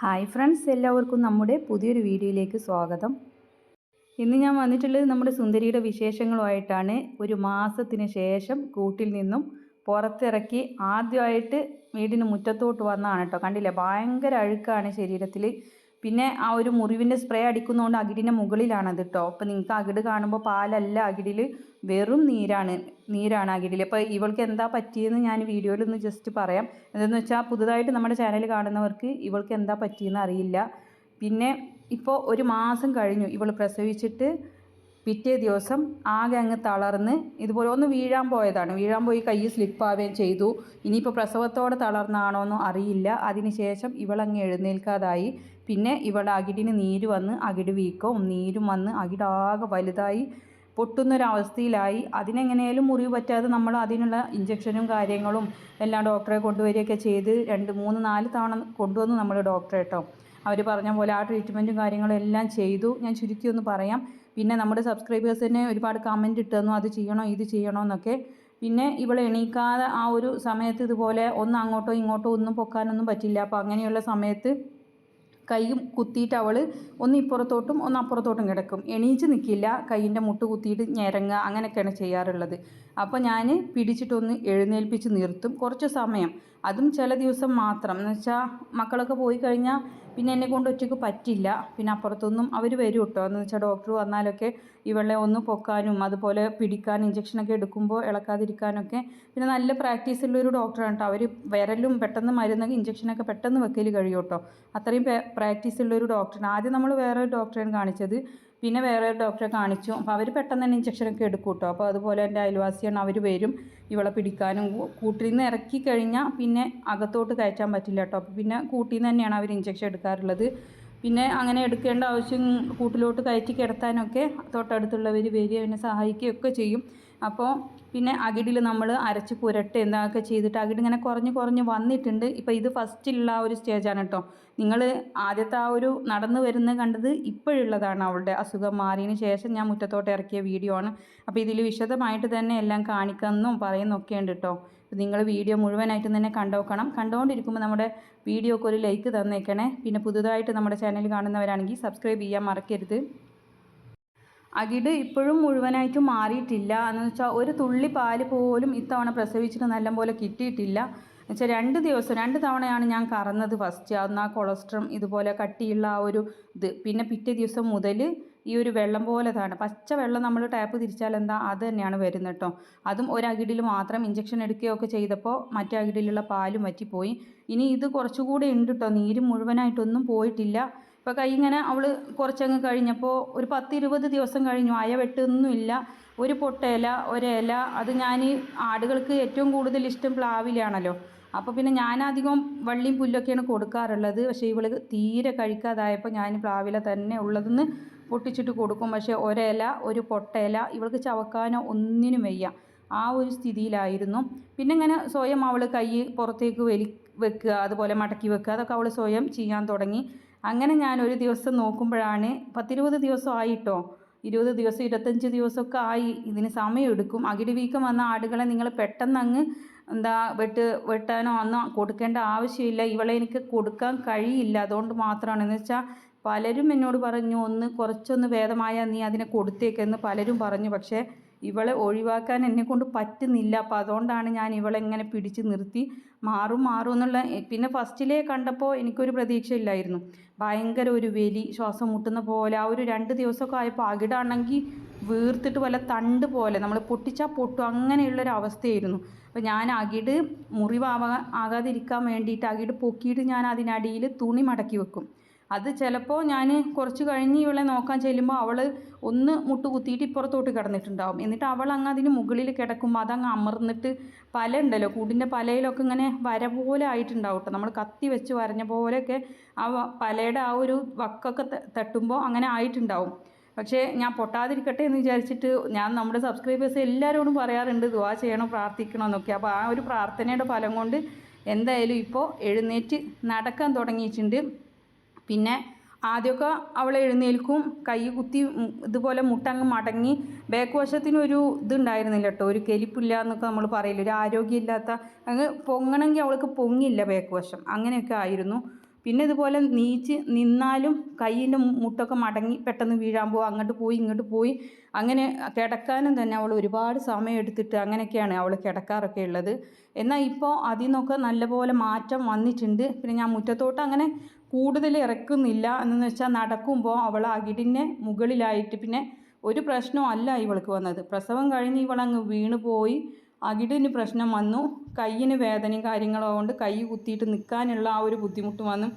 Hi friends എല്ലാവർക്കും നമ്മുടെ പുതിയൊരു വീഡിയോയിലേക്ക് സ്വാഗതം. ഇന്ന് ഞാൻ വന്നിട്ടുള്ളത് നമ്മുടെ സുന്ദരിയുടെ വിശേഷങ്ങളുമായിട്ടാണ്. ഒരു മാസത്തിന് ശേഷം കൂട്ടിൽ നിന്നും പുറത്തിറക്കി ആദ്യമായിട്ട് വീടിന് മുറ്റത്തോട്ട് വന്നതാണ് കേട്ടോ. കണ്ടില്ലേ? ഭയങ്കര അഴുക്കാണ് ശരീരത്തിൽ പിന്നെ ആ ഒരു മുറിവിന്റെ സ്പ്രേ അടിക്കുന്നതുകൊണ്ട് അകിടിന്റെ മുകളിലാണത് കേട്ടോ അപ്പോൾ നിങ്ങൾക്ക് അകിട് കാണുമ്പോൾ പാലല്ല അകിടിൽ വെറും നീരാണ് നീരാണ് അകിടിൽ അപ്പോൾ ഇവൾക്ക് എന്താ പറ്റിയെന്ന് ഞാൻ വീഡിയോയിൽ ഒന്ന് ജസ്റ്റ് പറയാം. എന്തെന്ന് വെച്ചാൽ പുതുതായിട്ട് നമ്മുടെ ചാനൽ കാണുന്നവർക്ക് ഇവൾക്ക് എന്താ പറ്റിയെന്ന് അറിയില്ല. പിന്നെ ഇപ്പോൾ ഒരു മാസം കഴിഞ്ഞു ഇവൾ പ്രസവിച്ചിട്ട് പിറ്റേ ദിവസം ആകെ അങ്ങ് തളർന്ന് ഇതുപോലെ ഒന്ന് വീഴാൻ പോയതാണ്. വീഴാൻ പോയി കൈ സ്ലിപ്പാവുകയും ചെയ്തു. ഇനിയിപ്പോൾ പ്രസവത്തോടെ തളർന്നാണോന്നും അറിയില്ല. അതിനുശേഷം ഇവളങ്ങ് എഴുന്നേൽക്കാതായി. പിന്നെ ഇവളുടെ അകിടിന് നീര് വന്ന് അകിട് വീക്കവും നീരും വന്ന് അകിടാകെ വലുതായി പൊട്ടുന്നൊരവസ്ഥയിലായി. അതിനെങ്ങനെയാലും മുറിവ് പറ്റാതെ നമ്മൾ അതിനുള്ള ഇഞ്ചക്ഷനും കാര്യങ്ങളും എല്ലാം ഡോക്ടറെ കൊണ്ടുവരികയൊക്കെ ചെയ്ത് രണ്ട് മൂന്ന് നാല് തവണ കൊണ്ടുവന്ന് നമ്മൾ ഡോക്ടറെ കേട്ടോ അവർ പറഞ്ഞ പോലെ ആ ട്രീറ്റ്മെന്റും കാര്യങ്ങളും എല്ലാം ചെയ്തു. ഞാൻ ചുരുക്കി ഒന്ന് പറയാം. പിന്നെ നമ്മുടെ സബ്സ്ക്രൈബേഴ്സ് തന്നെ ഒരുപാട് കമന്റ് ഇട്ടുതന്നു അത് ചെയ്യണോ ഇത് ചെയ്യണോ എന്നൊക്കെ. പിന്നെ ഇവൾ എണീക്കാതെ ആ ഒരു സമയത്ത് ഇതുപോലെ ഒന്ന് അങ്ങോട്ടോ ഇങ്ങോട്ടോ ഒന്നും പൊക്കാനൊന്നും പറ്റില്ല. അപ്പോൾ അങ്ങനെയുള്ള സമയത്ത് കൈയും കുത്തിയിട്ട് അവൾ ഒന്ന് ഇപ്പുറത്തോട്ടും ഒന്ന് അപ്പുറത്തോട്ടും കിടക്കും. എണീച്ച് നിൽക്കില്ല കൈയിന്റെ മുട്ട് കുത്തിയിട്ട് ഞെരങ്ങുക അങ്ങനെയൊക്കെയാണ് ചെയ്യാറുള്ളത്. അപ്പോൾ ഞാൻ പിടിച്ചിട്ടൊന്ന് എഴുന്നേൽപ്പിച്ച് നിർത്തും. കുറച്ച് സമയം. അതും ചില ദിവസം മാത്രം. എന്ന് വെച്ചാൽ മക്കളൊക്കെ പോയി കഴിഞ്ഞാൽ പിന്നെ എന്നെ കൊണ്ട് ഒറ്റയ്ക്ക് പറ്റില്ല പിന്നെ അപ്പുറത്തൊന്നും അവർ വരും കേട്ടോ എന്ന് വെച്ചാൽ ഡോക്ടർ വന്നാലൊക്കെ ഇവളെ ഒന്ന് പൊക്കാനും അതുപോലെ പിടിക്കാൻ ഇഞ്ചക്ഷനൊക്കെ എടുക്കുമ്പോൾ ഇളക്കാതിരിക്കാനൊക്കെ പിന്നെ നല്ല പ്രാക്ടീസ് ഉള്ളൊരു ഡോക്ടറാണ് കേട്ടോ അവർ വിരലും പെട്ടെന്ന് മരുന്നൊക്കെ ഇഞ്ചക്ഷനൊക്കെ പെട്ടെന്ന് വെക്കൽ കഴിയും കേട്ടോ അത്രയും പ്രാക്ടീസ് ഉള്ളൊരു ഡോക്ടറാണ് ആദ്യം നമ്മൾ വേറെ ഡോക്ടറെയാണ് കാണിച്ചത് പിന്നെ വേറെ ഒരു ഡോക്ടറെ കാണിച്ചു. അപ്പോൾ അവർ പെട്ടെന്ന് തന്നെ ഇഞ്ചക്ഷനൊക്കെ എടുക്കും കേട്ടോ അപ്പോൾ അതുപോലെ എന്റെ അയൽവാസിയാണ് അവർ വരും. ഇവളെ പിടിക്കാനും കൂട്ടിൽ നിന്ന് ഇറക്കി കഴിഞ്ഞാൽ പിന്നെ അകത്തോട്ട് കയറ്റാൻ പറ്റില്ല കേട്ടോ അപ്പോൾ പിന്നെ കൂട്ടിൽ നിന്ന് തന്നെയാണ് അവർ ഇഞ്ചക്ഷൻ എടുക്കാറുള്ളത്. പിന്നെ അങ്ങനെ എടുക്കേണ്ട ആവശ്യം കൂട്ടിലോട്ട് കയറ്റി കിടത്താനൊക്കെ തൊട്ടടുത്തുള്ളവർ വരിക എന്നെ സഹായിക്കുകയൊക്കെ ചെയ്യും. അപ്പോൾ പിന്നെ അകിടിൽ നമ്മൾ അരച്ച് പുരട്ട് എന്താക്കെ ചെയ്തിട്ട് അകിട് ഇങ്ങനെ കുറഞ്ഞ് കുറഞ്ഞ് വന്നിട്ടുണ്ട്. ഇപ്പോൾ ഇത് ഫസ്റ്റിലുള്ള ആ ഒരു സ്റ്റേജാണ് കേട്ടോ നിങ്ങൾ ആദ്യത്തെ ആ ഒരു നടന്നു വരുന്നത് കണ്ടത് ഇപ്പോഴുള്ളതാണ് അവളുടെ അസുഖം മാറിയതിന് ശേഷം ഞാൻ മുറ്റത്തോട്ട് ഇറക്കിയ വീഡിയോ ആണ്. അപ്പോൾ ഇതിൽ വിശദമായിട്ട് തന്നെ എല്ലാം കാണിക്കാമെന്നും പറയുന്നൊക്കെ ഉണ്ട് കേട്ടോ നിങ്ങൾ വീഡിയോ മുഴുവനായിട്ട് തന്നെ കണ്ടോക്കണം. കണ്ടുകൊണ്ടിരിക്കുമ്പോൾ നമ്മുടെ വീഡിയോക്ക് ഒരു ലൈക്ക് തന്നേക്കണേ. പിന്നെ പുതുതായിട്ട് നമ്മുടെ ചാനൽ കാണുന്നവരാണെങ്കിൽ സബ്സ്ക്രൈബ് ചെയ്യാൻ മറക്കരുത്. അകിട് ഇപ്പോഴും മുഴുവനായിട്ട് മാറിയിട്ടില്ല. എന്ന് വെച്ചാൽ ഒരു തുള്ളി പാൽ പോലും ഇത്തവണ പ്രസവിച്ചിട്ട് നല്ലപോലെ കിട്ടിയിട്ടില്ല. എന്നുവെച്ചാൽ രണ്ട് ദിവസം രണ്ട് തവണയാണ് ഞാൻ കറന്നത് ഫസ്റ്റ് അന്ന് ആ കൊളസ്ട്രം ഇതുപോലെ കട്ടിയുള്ള ആ ഒരു ഇത്. പിന്നെ പിറ്റേ ദിവസം മുതൽ ഈ ഒരു വെള്ളം പോലെതാണ്. പച്ച വെള്ളം നമ്മൾ ടാപ്പ് തിരിച്ചാൽ എന്താ? അത് തന്നെയാണ് വരുന്നത് കേട്ടോ അതും ഒരകിടിൽ മാത്രം ഇഞ്ചക്ഷൻ എടുക്കുകയൊക്കെ ചെയ്തപ്പോൾ മറ്റേ അകിടിലുള്ള പാലും വറ്റിപ്പോയി. ഇനി ഇത് കുറച്ചുകൂടെ ഉണ്ട് കേട്ടോ നീര് മുഴുവനായിട്ടൊന്നും പോയിട്ടില്ല. ഇപ്പോൾ കൈ ഇങ്ങനെ അവൾ കുറച്ചങ്ങ് കഴിഞ്ഞപ്പോൾ ഒരു പത്ത് ഇരുപത് ദിവസം കഴിഞ്ഞു. അയ വെട്ടൊന്നുമില്ല. ഒരു പൊട്ടയില ഒരയില. അത് ഞാൻ ആടുകൾക്ക് ഏറ്റവും കൂടുതൽ ഇഷ്ടം പ്ലാവിലാണല്ലോ. അപ്പോൾ പിന്നെ ഞാനധികം വള്ളിയും പുല്ലൊക്കെയാണ് കൊടുക്കാറുള്ളത്. പക്ഷേ ഇവൾ തീരെ കഴിക്കാതായപ്പോൾ ഞാൻ പ്ലാവില തന്നെ ഉള്ളതെന്ന് പൊട്ടിച്ചിട്ട് കൊടുക്കും. പക്ഷേ ഒരയില ഒരു പൊട്ടയില ഇവൾക്ക് ചവക്കാനോ ഒന്നിനും വയ്യ. ആ ഒരു സ്ഥിതിയിലായിരുന്നു. പിന്നെ ഇങ്ങനെ സ്വയം അവൾ കൈ പുറത്തേക്ക് വലി വെക്കുക അതുപോലെ മടക്കി വെക്കുക അതൊക്കെ അവൾ സ്വയം ചെയ്യാൻ തുടങ്ങി. അങ്ങനെ ഞാൻ ഒരു ദിവസം നോക്കുമ്പോഴാണ് പത്തിരുപത് ദിവസം ആയിട്ടോ? ഇരുപത് ദിവസം ഇരുപത്തഞ്ച് ദിവസമൊക്കെ ആയി. ഇതിന് സമയമെടുക്കും. അകിടി വീക്കം വന്ന ആടുകളെ നിങ്ങൾ പെട്ടെന്ന് അങ്ങ് എന്താ വെട്ട് വെട്ടാനോ ഒന്നും കൊടുക്കേണ്ട ആവശ്യമില്ല. ഇവളെ എനിക്ക് കൊടുക്കാൻ കഴിയില്ല. അതുകൊണ്ട് മാത്രമാണ്. എന്ന് വെച്ചാൽ പലരും എന്നോട് പറഞ്ഞു ഒന്ന് കുറച്ചൊന്ന് ഭേദമായാൽ നീ അതിനെ കൊടുത്തേക്കെന്ന് പലരും പറഞ്ഞു. പക്ഷേ ഇവളെ ഒഴിവാക്കാൻ എന്നെ കൊണ്ട് പറ്റുന്നില്ല. അപ്പോൾ അതുകൊണ്ടാണ് ഞാൻ ഇവളെ ഇങ്ങനെ പിടിച്ച് നിർത്തി. മാറും മാറും എന്നുള്ള പിന്നെ ഫസ്റ്റിലേ കണ്ടപ്പോൾ എനിക്കൊരു പ്രതീക്ഷയില്ലായിരുന്നു ഭയങ്കര ഒരു വെലി ശ്വാസം മുട്ടുന്ന പോലെ. ആ ഒരു രണ്ട് ദിവസമൊക്കെ ആയപ്പോൾ അകിടാണെങ്കിൽ വീർത്തിട്ട് വല്ല തണ്ട് പോലെ. നമ്മൾ പൊട്ടിച്ചാൽ പൊട്ടും. അങ്ങനെയുള്ളൊരു അവസ്ഥയായിരുന്നു. അപ്പോൾ ഞാൻ അകിട് മുറിവാകാ ആകാതിരിക്കാൻ വേണ്ടിയിട്ട് അകിട് പൊക്കിയിട്ട് ഞാൻ അതിനടിയിൽ തുണി മടക്കി വെക്കും. അത് ചിലപ്പോൾ ഞാൻ കുറച്ച് കഴിഞ്ഞ് ഇവളെ നോക്കാൻ ചെല്ലുമ്പോൾ അവൾ ഒന്ന് മുട്ട് കുത്തിയിട്ട് ഇപ്പുറത്തോട്ട് കിടന്നിട്ടുണ്ടാവും. എന്നിട്ട് അവൾ അങ്ങ് അതിന് മുകളിൽ കിടക്കുമ്പോൾ അതങ്ങ് അമർന്നിട്ട് പല ഉണ്ടല്ലോ കൂടിന്റെ പലയിലൊക്കെ ഇങ്ങനെ വര പോലെ ആയിട്ടുണ്ടാവും കേട്ടോ നമ്മൾ കത്തി വെച്ച് വരഞ്ഞ പോലെയൊക്കെ ആ പലയുടെ ആ ഒരു വക്കൊക്കെ തട്ടുമ്പോൾ അങ്ങനെ ആയിട്ടുണ്ടാവും. പക്ഷേ ഞാൻ പൊട്ടാതിരിക്കട്ടെ എന്ന് വിചാരിച്ചിട്ട് ഞാൻ നമ്മുടെ സബ്സ്ക്രൈബേഴ്സ് എല്ലാവരോടും പറയാറുണ്ട് ദുവാ ചെയ്യണം പ്രാർത്ഥിക്കണം എന്നൊക്കെ. അപ്പോൾ ആ ഒരു പ്രാർത്ഥനയുടെ ഫലം കൊണ്ട് എന്തായാലും ഇപ്പോൾ എഴുന്നേറ്റ് നടക്കാൻ തുടങ്ങിയിട്ടുണ്ട്. പിന്നെ ആദ്യമൊക്കെ അവൾ എഴുന്നേൽക്കും കൈ കുത്തി ഇതുപോലെ മുട്ടങ്ങ് മടങ്ങി. ബാക്ക് വശത്തിനൊരു ഇതുണ്ടായിരുന്നില്ല കേട്ടോ ഒരു കെലിപ്പില്ല എന്നൊക്കെ നമ്മൾ പറയില്ല ഒരു ആരോഗ്യമില്ലാത്ത അങ്ങ് പൊങ്ങണമെങ്കിൽ അവൾക്ക് പൊങ്ങില്ല ബാക്ക് വശം അങ്ങനെയൊക്കെ ആയിരുന്നു. പിന്നെ ഇതുപോലെ നീച്ച് നിന്നാലും കയ്യിന്റെ മുട്ടൊക്കെ മടങ്ങി പെട്ടെന്ന് വീഴാൻ പോകും അങ്ങോട്ട് പോയി ഇങ്ങോട്ട് പോയി. അങ്ങനെ കിടക്കാനും തന്നെ അവൾ ഒരുപാട് സമയം എടുത്തിട്ട് അങ്ങനെയൊക്കെയാണ് അവൾ കിടക്കാറൊക്കെ ഉള്ളത്. എന്നാൽ ഇപ്പോൾ അതിൽ നിന്നൊക്കെ നല്ലപോലെ മാറ്റം വന്നിട്ടുണ്ട്. പിന്നെ ഞാൻ മുറ്റത്തോട്ട് അങ്ങനെ കൂടുതൽ ഇറക്കുന്നില്ല എന്നു വെച്ചാൽ നടക്കുമ്പോൾ അവൾ അകിടിന്റെ മുകളിലായിട്ട് പിന്നെ ഒരു പ്രശ്നവും അല്ല ഇവൾക്ക് വന്നത്. പ്രസവം കഴിഞ്ഞ് ഇവളങ്ങ് വീണ് പോയി. അകിടിന് പ്രശ്നം വന്നു. കയ്യിന് വേദനയും കാര്യങ്ങളും കൊണ്ട് കൈ കുത്തിയിട്ട് നിൽക്കാനുള്ള ആ ഒരു ബുദ്ധിമുട്ട് വന്നു.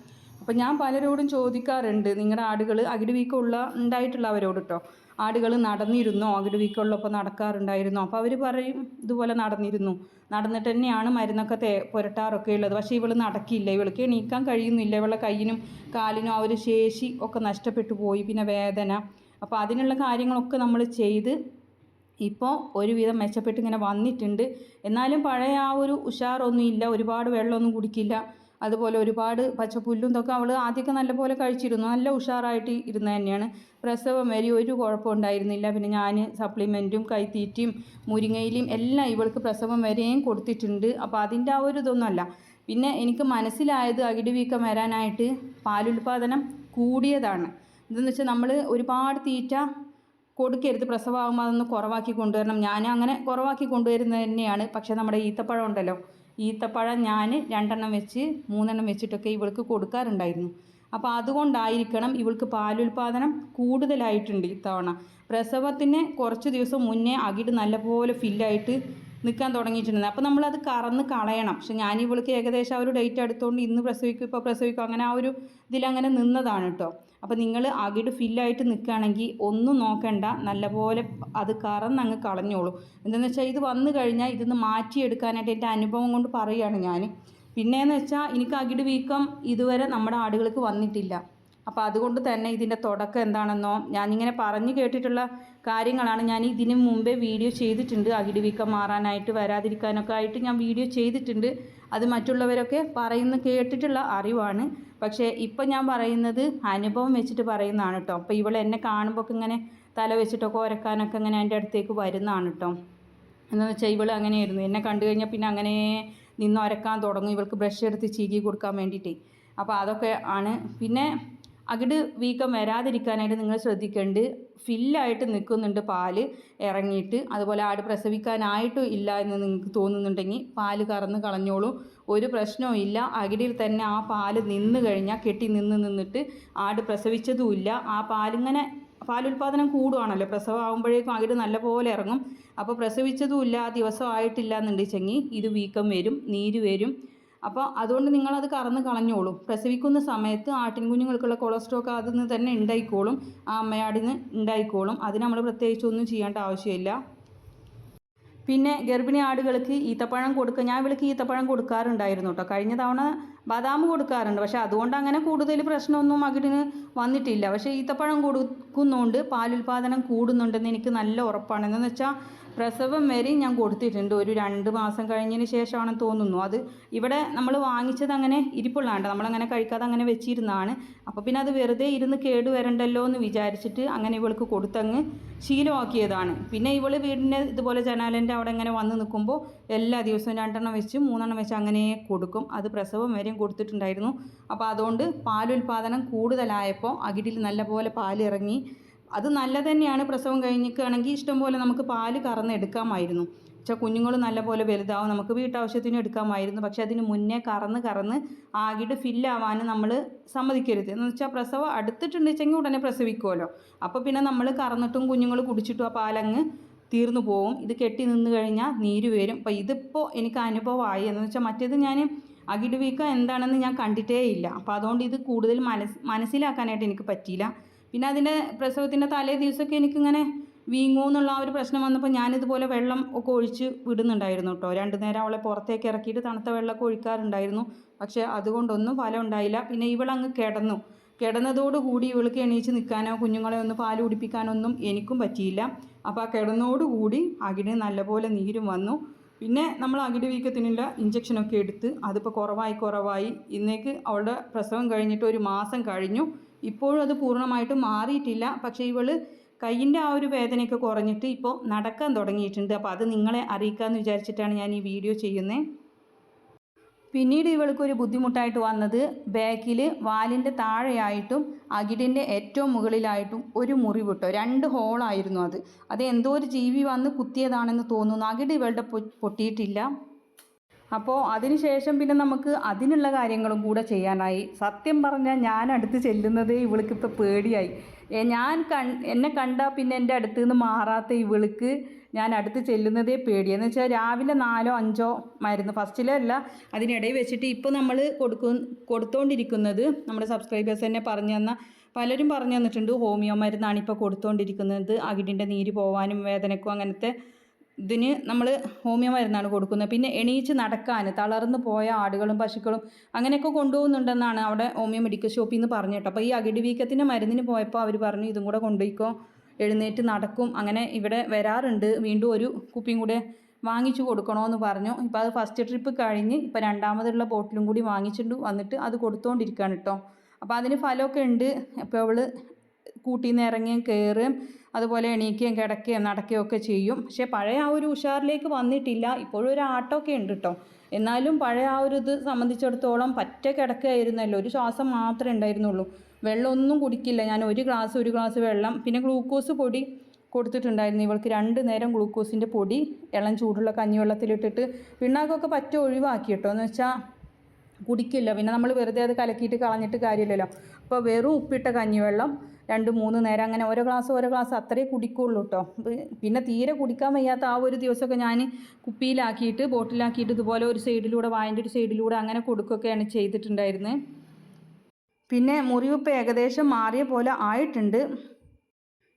അപ്പം ഞാൻ പലരോടും ചോദിക്കാറുണ്ട് നിങ്ങളുടെ ആടുകൾ അകിട് വീക്കമുള്ള ഉണ്ടായിട്ടുള്ളവരോട് കേട്ടോ ആടുകൾ നടന്നിരുന്നോ? അകിട് വീക്കമുള്ളപ്പോൾ നടക്കാറുണ്ടായിരുന്നോ? അപ്പോൾ അവർ പറയും ഇതുപോലെ നടന്നിരുന്നു. നടന്നിട്ട് തന്നെയാണ് മരുന്നൊക്കെ തേ പുരട്ടാറൊക്കെ ഉള്ളത്. പക്ഷേ ഇവൾ നടക്കില്ല. ഇവൾക്ക് എണീക്കാൻ കഴിയുന്നില്ല. ഇവളുടെ കയ്യിനും കാലിനും ആ ഒരു ശേഷി ഒക്കെ നഷ്ടപ്പെട്ടു പോയി. പിന്നെ വേദന. അപ്പോൾ അതിനുള്ള കാര്യങ്ങളൊക്കെ നമ്മൾ ചെയ്ത് ഇപ്പോൾ ഒരുവിധം മെച്ചപ്പെട്ട് ഇങ്ങനെ വന്നിട്ടുണ്ട്. എന്നാലും പഴയ ആ ഒരു ഉഷാറൊന്നും ഇല്ല ഒരുപാട് വെള്ളമൊന്നും കുടിക്കില്ല. അതുപോലെ ഒരുപാട് പച്ചപ്പുല്ലും ഇതൊക്കെ അവൾ ആദ്യമൊക്കെ നല്ലപോലെ കഴിച്ചിരുന്നു. നല്ല ഉഷാറായിട്ട് ഇരുന്ന തന്നെയാണ്. പ്രസവം വരെ ഒരു കുഴപ്പമുണ്ടായിരുന്നില്ല പിന്നെ ഞാൻ സപ്ലിമെന്റും കൈത്തീറ്റയും മുരിങ്ങയിലും എല്ലാം ഇവൾക്ക് പ്രസവം വരെയും കൊടുത്തിട്ടുണ്ട്. അപ്പോൾ അതിന്റെ ആ ഒരു ഇതൊന്നുമല്ല പിന്നെ എനിക്ക് മനസ്സിലായത് അകിടി വീക്കം വരാനായിട്ട് പാലുൽപാദനം കൂടിയതാണ്. ഇതെന്ന് വെച്ചാൽ നമ്മൾ ഒരുപാട് തീറ്റ കൊടുക്കരുത്. പ്രസവമാകുമ്പോൾ അതൊന്ന് കുറവാക്കി കൊണ്ടുവരണം. ഞാൻ അങ്ങനെ കുറവാക്കി കൊണ്ടുവരുന്നത് തന്നെയാണ്. പക്ഷേ നമ്മുടെ ഈത്തപ്പഴം ഉണ്ടല്ലോ ഈത്തപ്പഴം ഞാൻ രണ്ടെണ്ണം വെച്ച് മൂന്നെണ്ണം വെച്ചിട്ടൊക്കെ ഇവൾക്ക് കൊടുക്കാറുണ്ടായിരുന്നു. അപ്പോൾ അതുകൊണ്ടായിരിക്കണം ഇവൾക്ക് പാലുൽപാദനം കൂടുതലായിട്ടുണ്ട് ഇത്തവണ. പ്രസവത്തിന് കുറച്ച് ദിവസം മുന്നേ അകിട് നല്ലപോലെ ഫില്ലായിട്ട് നിൽക്കാൻ തുടങ്ങിയിട്ടുണ്ട്. അപ്പോൾ നമ്മളത് കറന്ന് കളയണം. പക്ഷെ ഞാൻ ഇവൾക്ക് ഏകദേശം ആ ഒരു ഡേറ്റ് എടുത്തുകൊണ്ട് ഇന്ന് പ്രസവിക്കും ഇപ്പോൾ പ്രസവിക്കും അങ്ങനെ ആ ഒരു ഇതിലങ്ങനെ നിന്നതാണ് കേട്ടോ അപ്പോൾ നിങ്ങൾ അകിട് ഫില്ലായിട്ട് നിൽക്കുകയാണെങ്കിൽ ഒന്നും നോക്കണ്ട. നല്ലപോലെ അത് കറന്നങ്ങ് കളഞ്ഞോളൂ. എന്താണെന്ന് വെച്ചാൽ ഇത് വന്നു കഴിഞ്ഞാൽ ഇതൊന്ന് മാറ്റിയെടുക്കാനായിട്ട് എന്റെ അനുഭവം കൊണ്ട് പറയുകയാണ് ഞാൻ പിന്നെയെന്ന് വെച്ചാൽ എനിക്ക് അകിട് വീക്കം ഇതുവരെ നമ്മുടെ ആടുകൾക്ക് വന്നിട്ടില്ല. അപ്പോൾ അതുകൊണ്ട് തന്നെ ഇതിന്റെ തുടക്കം എന്താണെന്നോ ഞാനിങ്ങനെ പറഞ്ഞു കേട്ടിട്ടുള്ള കാര്യങ്ങളാണ് ഞാൻ ഇതിന് മുമ്പേ വീഡിയോ ചെയ്തിട്ടുണ്ട്. അകിടി വീക്കം മാറാനായിട്ട് വരാതിരിക്കാനൊക്കെ ആയിട്ട് ഞാൻ വീഡിയോ ചെയ്തിട്ടുണ്ട്. അത് മറ്റുള്ളവരൊക്കെ പറയുന്ന കേട്ടിട്ടുള്ള അറിവാണ്. പക്ഷേ ഇപ്പം ഞാൻ പറയുന്നത് അനുഭവം വെച്ചിട്ട് പറയുന്നതാണ് കേട്ടോ അപ്പോൾ ഇവൾ എന്നെ കാണുമ്പോൾ ഇങ്ങനെ തല വെച്ചിട്ടൊക്കെ ഉരക്കാനൊക്കെ ഇങ്ങനെ എന്റെ അടുത്തേക്ക് വരുന്നതാണ് കേട്ടോ എന്താണെന്ന് വെച്ചാൽ ഇവൾ അങ്ങനെയായിരുന്നു. എന്നെ കണ്ടു കഴിഞ്ഞാൽ പിന്നെ അങ്ങനെ നിന്ന് ഉരക്കാൻ തുടങ്ങും. ഇവൾക്ക് ബ്രഷ് എടുത്ത് ചീകി കൊടുക്കാൻ വേണ്ടിയിട്ട്. അപ്പോൾ അതൊക്കെ ആണ്. പിന്നെ അകിട് വീക്കം വരാതിരിക്കാനായിട്ട് നിങ്ങൾ ശ്രദ്ധിക്കേണ്ടത് ഫില്ലായിട്ട് നിൽക്കുന്നുണ്ട് പാൽ ഇറങ്ങിയിട്ട്. അതുപോലെ ആട് പ്രസവിക്കാനായിട്ടും ഇല്ല എന്ന് നിങ്ങൾക്ക് തോന്നുന്നുണ്ടെങ്കിൽ പാൽ കറന്ന് കളഞ്ഞോളൂ. ഒരു പ്രശ്നവും ഇല്ല. അകിടിൽ തന്നെ ആ പാൽ നിന്ന് കഴിഞ്ഞാൽ കെട്ടി നിന്ന് നിന്നിട്ട് ആട് പ്രസവിച്ചതുമില്ല ആ പാലിങ്ങനെ പാലുൽപാദനം കൂടുവാണല്ലോ. പ്രസവം ആകുമ്പോഴേക്കും അകിട് നല്ലപോലെ ഇറങ്ങും. അപ്പോൾ പ്രസവിച്ചതുമില്ല ആ ദിവസം ആയിട്ടില്ല എന്നുണ്ടെച്ചെങ്കിൽ ഇത് വീക്കം വരും നീര് വരും. അപ്പോൾ അതുകൊണ്ട് നിങ്ങളത് കറന്ന് കളഞ്ഞോളും. പ്രസവിക്കുന്ന സമയത്ത് ആട്ടിൻ കുഞ്ഞുങ്ങൾക്കുള്ള കൊളസ്ട്രോൾ അതിൽ നിന്ന് തന്നെ ഉണ്ടായിക്കോളും ആ അമ്മയാടിന് ഉണ്ടായിക്കോളും അതിന് നമ്മൾ പ്രത്യേകിച്ച് ഒന്നും ചെയ്യേണ്ട ആവശ്യമില്ല. പിന്നെ ഗർഭിണി ആടുകൾക്ക് ഈത്തപ്പഴം കൊടുക്കുക ഞാൻ വിളിക്ക് ഈത്തപ്പഴം കൊടുക്കാറുണ്ടായിരുന്നു കേട്ടോ കഴിഞ്ഞ തവണ ബദാം കൊടുക്കാറുണ്ട്. പക്ഷേ അതുകൊണ്ട് അങ്ങനെ കൂടുതൽ പ്രശ്നമൊന്നും മകിടിന് വന്നിട്ടില്ല. പക്ഷേ ഈത്തപ്പഴം കൊടുക്കുന്നതുകൊണ്ട് പാലുൽപാദനം കൂടുന്നുണ്ടെന്ന് എനിക്ക് നല്ല ഉറപ്പാണ്. എന്താണെന്ന് വെച്ചാൽ പ്രസവം വരെ ഞാൻ കൊടുത്തിട്ടുണ്ട്. ഒരു രണ്ട് മാസം കഴിഞ്ഞതിന് ശേഷമാണെന്ന് തോന്നുന്നു. അത് ഇവിടെ നമ്മൾ വാങ്ങിച്ചത് അങ്ങനെ ഇരിപ്പുള്ളതാണ് നമ്മളങ്ങനെ കഴിക്കാതെ അങ്ങനെ വെച്ചിരുന്നതാണ്. അപ്പോൾ പിന്നെ അത് വെറുതെ ഇരുന്ന് കേട് വരണ്ടല്ലോ എന്ന് വിചാരിച്ചിട്ട് അങ്ങനെ ഇവൾക്ക് കൊടുത്തങ്ങ് ശീലമാക്കിയതാണ്. പിന്നെ ഇവൾ വീടിന്റെ ഇതുപോലെ ജനാലന്റെ അവിടെ ഇങ്ങനെ വന്ന് നിൽക്കുമ്പോൾ എല്ലാ ദിവസവും രണ്ടെണ്ണം വെച്ച് മൂന്നെണ്ണം വെച്ച് അങ്ങനെ കൊടുക്കും. അത് പ്രസവം വരെയും കൊടുത്തിട്ടുണ്ടായിരുന്നു. അപ്പോൾ അതുകൊണ്ട് പാലുൽപാദനം കൂടുതലായപ്പോൾ അകിടിൽ നല്ലപോലെ പാലിറങ്ങി അത് നല്ലത് തന്നെയാണ് പ്രസവം കഴിഞ്ഞിക്കുകയാണെങ്കിൽ ഇഷ്ടംപോലെ നമുക്ക് പാൽ കറന്ന് എടുക്കാമായിരുന്നു പക്ഷേ കുഞ്ഞുങ്ങൾ നല്ലപോലെ വലുതാവും നമുക്ക് വീട്ടാവശ്യത്തിന് എടുക്കാമായിരുന്നു. പക്ഷേ അതിന് മുന്നേ കറന്ന് കറന്ന് ആകിട്ട് ഫില്ലാവാൻ നമ്മൾ സമ്മതിക്കരുത്. എന്ന് വെച്ചാൽ പ്രസവം അടുത്തിട്ടുണ്ടെച്ചെങ്കിൽ ഉടനെ പ്രസവിക്കുമല്ലോ അപ്പോൾ പിന്നെ നമ്മൾ കറന്നിട്ടും കുഞ്ഞുങ്ങൾ കുടിച്ചിട്ടും ആ പാലങ്ങ് തീർന്നു പോവും. ഇത് കെട്ടി നിന്ന് കഴിഞ്ഞാൽ നീര് വരും. അപ്പോൾ ഇതിപ്പോൾ എനിക്ക് അനുഭവമായി. എന്ന് വെച്ചാൽ മറ്റേത് ഞാൻ അകിട് വീക്കം എന്താണെന്ന് ഞാൻ കണ്ടിട്ടേ ഇല്ല അപ്പോൾ അതുകൊണ്ട് ഇത് കൂടുതൽ മനസ് മനസ്സിലാക്കാനായിട്ട് എനിക്ക് പറ്റിയില്ല. പിന്നെ അതിന്റെ പ്രസവത്തിന്റെ തലേ ദിവസമൊക്കെ എനിക്കിങ്ങനെ വീങ്ങൂ എന്നുള്ള ആ ഒരു പ്രശ്നം വന്നപ്പോൾ ഞാനിതുപോലെ വെള്ളം ഒക്കെ ഒഴിച്ച് വിടുന്നുണ്ടായിരുന്നു കേട്ടോ. രണ്ട് നേരം അവളെ പുറത്തേക്ക് ഇറക്കിയിട്ട് തണുത്ത വെള്ളമൊക്കെ ഒഴിക്കാറുണ്ടായിരുന്നു. പക്ഷേ അതുകൊണ്ടൊന്നും ഫലം ഉണ്ടായില്ല. പിന്നെ ഇവളങ്ങ് കിടന്നു. കിടന്നതോടുകൂടി ഇവൾക്ക് എണീച്ച് നിൽക്കാനോ കുഞ്ഞുങ്ങളെ ഒന്ന് പാൽ കുടിപ്പിക്കാനൊന്നും എനിക്കും പറ്റിയില്ല. അപ്പോൾ ആ കിടന്നോടുകൂടി അകിടിന് നല്ലപോലെ നീരും വന്നു. പിന്നെ നമ്മൾ അകിട് വീക്കത്തിനുള്ള ഇഞ്ചക്ഷനൊക്കെ എടുത്ത് അതിപ്പോൾ കുറവായി കുറവായി. ഇന്നേക്ക് അവളുടെ പ്രസവം കഴിഞ്ഞിട്ട് ഒരു മാസം കഴിഞ്ഞു. ഇപ്പോഴും അത് പൂർണമായിട്ട് മാറിയിട്ടില്ല. പക്ഷേ ഇവൾ കയ്യിന്റെ ആ ഒരു വേദനയൊക്കെ കുറഞ്ഞിട്ട് ഇപ്പോൾ നടക്കാൻ തുടങ്ങിയിട്ടുണ്ട്. അപ്പോൾ അത് നിങ്ങളെ അറിയിക്കാമെന്ന് വിചാരിച്ചിട്ടാണ് ഞാൻ ഈ വീഡിയോ ചെയ്യുന്നത് പിന്നീട് ഇവൾക്കൊരു ബുദ്ധിമുട്ടായിട്ട് വന്നത് ബാക്കിൽ വാലിന്റെ താഴെയായിട്ടും അകിടിന്റെ ഏറ്റവും മുകളിലായിട്ടും ഒരു മുറിവ് കിട്ടോ രണ്ട് ഹോളായിരുന്നു അത്. അത് എന്തോ ഒരു ജീവി വന്ന് കുത്തിയതാണെന്ന് തോന്നുന്നു. അകിട് ഇവളുടെ പൊട്ടിയിട്ടില്ല. അപ്പോൾ അതിനുശേഷം പിന്നെ നമുക്ക് അതിനുള്ള കാര്യങ്ങളും കൂടെ ചെയ്യാനായി. സത്യം പറഞ്ഞാൽ ഞാൻ അടുത്ത് ചെല്ലുന്നതേ ഇവൾക്ക് ഇപ്പോൾ പേടിയായി. ഞാൻ കൺ എന്നെ കണ്ടാൽ പിന്നെ എന്റെ അടുത്ത് നിന്ന് മാറാത്ത ഇവൾക്ക് ഞാൻ അടുത്ത് ചെല്ലുന്നതേ പേടിയെന്ന് വെച്ചാൽ രാവിലെ നാലോ അഞ്ചോ മരുന്ന് ഫസ്റ്റിലല്ല അതിനിടയിൽ വെച്ചിട്ട് ഇപ്പോൾ നമ്മൾ കൊടുക്കും കൊടുത്തുകൊണ്ടിരിക്കുന്നത് നമ്മുടെ സബ്സ്ക്രൈബേഴ്സ് തന്നെ പറഞ്ഞു തന്ന പലരും പറഞ്ഞു തന്നിട്ടുണ്ട് ഹോമിയോ മരുന്നാണ് ഇപ്പോൾ കൊടുത്തുകൊണ്ടിരിക്കുന്നത് അകിടിന്റെ നീര് പോവാനും വേദനക്കും അങ്ങനത്തെ ഇതിന് നമ്മൾ ഹോമിയോ മരുന്നാണ് കൊടുക്കുന്നത്. പിന്നെ എണീച്ച് നടക്കാൻ തളർന്നു പോയ ആടുകളും പശുക്കളും അങ്ങനെയൊക്കെ കൊണ്ടുപോകുന്നുണ്ടെന്നാണ് അവിടെ ഹോമിയോ മെഡിക്കൽ ഷോപ്പിൽ നിന്ന് പറഞ്ഞു കേട്ടോ അപ്പോൾ ഈ അകിടി വീക്കത്തിന്റെ മരുന്നിന് പോയപ്പോൾ അവർ പറഞ്ഞു ഇതും കൂടെ കൊണ്ടുപോയിക്കോ. എഴുന്നേറ്റ് നടക്കും. അങ്ങനെ ഇവിടെ വരാറുണ്ട്. വീണ്ടും ഒരു കുപ്പിയും കൂടെ വാങ്ങിച്ചു കൊടുക്കണമെന്ന് പറഞ്ഞു. ഇപ്പോൾ അത് ഫസ്റ്റ് ട്രിപ്പ് കഴിഞ്ഞ് ഇപ്പോൾ രണ്ടാമതുള്ള ബോട്ടിലും കൂടി വാങ്ങിച്ചിട്ട് വന്നിട്ട് അത് കൊടുത്തുകൊണ്ടിരിക്കുകയാണ് കേട്ടോ. അപ്പോൾ അതിന് ഫലമൊക്കെ ഉണ്ട്. അപ്പോൾ അവൾ കൂട്ടിൽ നിന്ന് ഇറങ്ങുകയും കയറുകയും അതുപോലെ എണീക്കുകയും കിടക്കുകയും നടക്കുകയും ഒക്കെ ചെയ്യും. പക്ഷേ പഴയ ആ ഒരു ഉഷാറിലേക്ക് വന്നിട്ടില്ല. ഇപ്പോഴും ഒരു ആട്ടമൊക്കെ ഉണ്ട് കേട്ടോ എന്നാലും പഴയ ആ ഒരു ഇത് സംബന്ധിച്ചിടത്തോളം പറ്റ കിടക്കുകയായിരുന്നല്ലോ. ഒരു ശ്വാസം മാത്രമേ ഉണ്ടായിരുന്നുള്ളൂ. വെള്ളമൊന്നും കുടിക്കില്ല. ഞാൻ ഒരു ഗ്ലാസ് ഒരു ഗ്ലാസ് വെള്ളം പിന്നെ ഗ്ലൂക്കോസ് പൊടി കൊടുത്തിട്ടുണ്ടായിരുന്നു. ഇവൾക്ക് രണ്ട് നേരം ഗ്ലൂക്കോസിന്റെ പൊടി ഇളം ചൂടുള്ള കഞ്ഞിവെള്ളത്തിലിട്ടിട്ട്. പിണ്ണാക്കൊക്കെ പറ്റ ഒഴിവാക്കി കേട്ടോ എന്ന് വെച്ചാൽ കുടിക്കില്ല. പിന്നെ നമ്മൾ വെറുതെ അത് കലക്കിയിട്ട് കളഞ്ഞിട്ട് കാര്യമില്ലല്ലോ. അപ്പോൾ വെറും ഉപ്പിട്ട കഞ്ഞിവെള്ളം രണ്ട് മൂന്ന് നേരം അങ്ങനെ ഓരോ ഗ്ലാസ് ഓരോ ഗ്ലാസ് അത്രേ കുടിക്കുള്ളൂ കേട്ടോ പിന്നെ തീരെ കുടിക്കാൻ വയ്യാത്ത ആ ഒരു ദിവസമൊക്കെ ഞാൻ കുപ്പിയിലാക്കിയിട്ട് ബോട്ടിലാക്കിയിട്ട് ഇതുപോലെ ഒരു സൈഡിലൂടെ വായന്റെ ഒരു സൈഡിലൂടെ അങ്ങനെ കൊടുക്കുകയൊക്കെയാണ് ചെയ്തിട്ടുണ്ടായിരുന്നത് പിന്നെ മുറിവിപ്പ് ഏകദേശം മാറിയ പോലെ ആയിട്ടുണ്ട്.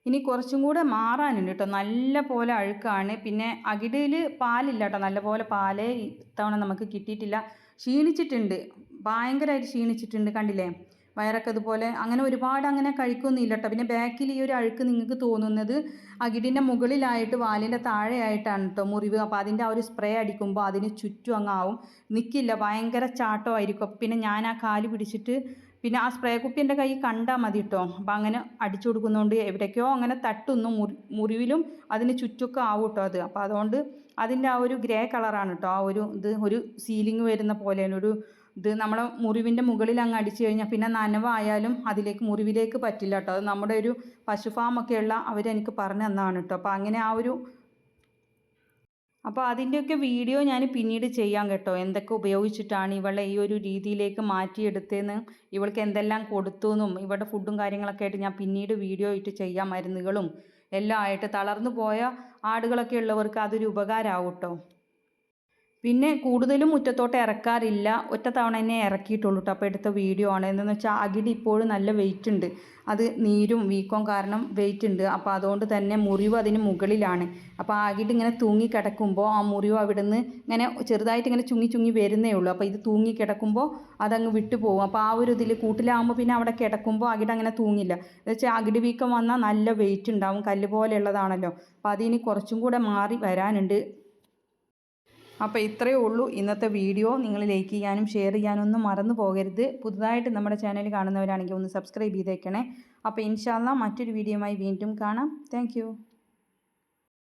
ഇനി കുറച്ചും കൂടെ മാറാനുണ്ട് കേട്ടോ നല്ല പോലെ അഴുക്കാണ്. പിന്നെ അകിടയിൽ പാലില്ല കേട്ടോ നല്ല പോലെ പാലേ ഇത്തവണ നമുക്ക് കിട്ടിയിട്ടില്ല. ക്ഷീണിച്ചിട്ടുണ്ട്. ഭയങ്കരമായിട്ട് ക്ഷീണിച്ചിട്ടുണ്ട്. കണ്ടില്ലേ? വയറൊക്കെ അതുപോലെ അങ്ങനെ ഒരുപാട് അങ്ങനെ കഴിക്കൊന്നുമില്ല കേട്ടോ പിന്നെ ബാക്കിൽ ഈ ഒരു അഴുക്ക് നിങ്ങൾക്ക് തോന്നുന്നത് അകിടിന്റെ മുകളിലായിട്ട് വാലിന്റെ താഴെയായിട്ടാണ് കേട്ടോ മുറിവ്. അപ്പോൾ അതിന്റെ ആ ഒരു സ്പ്രേ അടിക്കുമ്പോൾ അതിന് ചുറ്റും അങ്ങാവും നിൽക്കില്ല ഭയങ്കര ചാട്ടമായിരിക്കും പിന്നെ ഞാൻ ആ കാൽ പിടിച്ചിട്ട് പിന്നെ ആ സ്പ്രേ കുപ്പി എന്റെ കൈ കണ്ടാൽ മതി കേട്ടോ അപ്പം അങ്ങനെ അടിച്ചു കൊടുക്കുന്നതുകൊണ്ട് എവിടേക്കോ അങ്ങനെ തട്ടുന്നു. മുറി മുറിവിലും അതിന് ചുറ്റൊക്കെ ആവും കേട്ടോ അത്. അപ്പോൾ അതുകൊണ്ട് അതിന്റെ ആ ഒരു ഗ്രേ കളറാണ് കേട്ടോ ആ ഒരു ഇത്. ഒരു സീലിംഗ് വരുന്ന പോലെയാണ്. ഒരു ഇത് നമ്മളെ മുറിവിന്റെ മുകളിൽ അങ്ങ് അടിച്ചു കഴിഞ്ഞാൽ പിന്നെ നനവായാലും അതിലേക്ക് മുറിവിലേക്ക് പറ്റില്ല കേട്ടോ. അത് നമ്മുടെ ഒരു പശു ഫാമൊക്കെയുള്ള അവരെനിക്ക് പറഞ്ഞു തന്നതാണ് കേട്ടോ. അപ്പോൾ അങ്ങനെ ആ ഒരു അപ്പോൾ അതിന്റെയൊക്കെ വീഡിയോ ഞാൻ പിന്നീട് ചെയ്യാം കേട്ടോ. എന്തൊക്കെ ഉപയോഗിച്ചിട്ടാണ് ഇവളെ ഈ ഒരു രീതിയിലേക്ക് മാറ്റിയെടുത്തതെന്ന് ഇവൾക്ക് എന്തെല്ലാം കൊടുത്തു എന്നും ഇവളുടെ ഫുഡും കാര്യങ്ങളൊക്കെ ആയിട്ട് ഞാൻ പിന്നീട് വീഡിയോ ഇട്ട് ചെയ്യാം മരുന്നുകളും. എല്ലാം ആയിട്ട് തളർന്നു പോയ ആടുകളൊക്കെ ഉള്ളവർക്ക് അതൊരു ഉപകാരമാവും കേട്ടോ. പിന്നെ കൂടുതലും മുറ്റത്തോട്ട് ഇറക്കാറില്ല. ഒറ്റ തവണ തന്നെ ഇറക്കിയിട്ടുള്ളൂ കേട്ടോ അപ്പോൾ എടുത്ത വീഡിയോ ആണ്. എന്തെന്ന് വെച്ചാൽ അകിടി ഇപ്പോഴും നല്ല വെയിറ്റ് ഉണ്ട്. അത് നീരും വീക്കവും കാരണം വെയിറ്റ് ഉണ്ട്. അപ്പോൾ അതുകൊണ്ട് തന്നെ മുറിവ് അതിന് മുകളിലാണ്. അപ്പോൾ അകിട് ഇങ്ങനെ തൂങ്ങി കിടക്കുമ്പോൾ ആ മുറിവ് അവിടെ നിന്ന് ഇങ്ങനെ ചെറുതായിട്ട് ഇങ്ങനെ ചുങ്ങി ചുങ്ങി വരുന്നേ ഉള്ളൂ. അപ്പോൾ ഇത് തൂങ്ങി കിടക്കുമ്പോൾ അതങ്ങ് വിട്ടു പോകും. അപ്പോൾ ആ ഒരു ഇതിൽ കൂട്ടിലാകുമ്പോൾ പിന്നെ അവിടെ കിടക്കുമ്പോൾ അകിട് അങ്ങനെ തൂങ്ങില്ല. എന്ന് വെച്ചാൽ അകിട് വീക്കം വന്നാൽ നല്ല വെയിറ്റ് ഉണ്ടാവും. കല്ല് പോലെയുള്ളതാണല്ലോ. അപ്പോൾ അതിന് കുറച്ചും കൂടെ മാറി വരാനുണ്ട്. അപ്പോൾ ഇത്രയേ ഉള്ളൂ ഇന്നത്തെ വീഡിയോ. നിങ്ങൾ ലൈക്ക് ചെയ്യാനും ഷെയർ ചെയ്യാനും ഒന്നും മറന്നു പോകരുത്. പുതുതായിട്ട് നമ്മുടെ ചാനൽ കാണുന്നവരാണെങ്കിൽ ഒന്ന് സബ്സ്ക്രൈബ് ചെയ്തേക്കണേ. അപ്പോൾ ഇൻഷാല്ല മറ്റൊരു വീഡിയോയുമായി വീണ്ടും കാണാം. താങ്ക്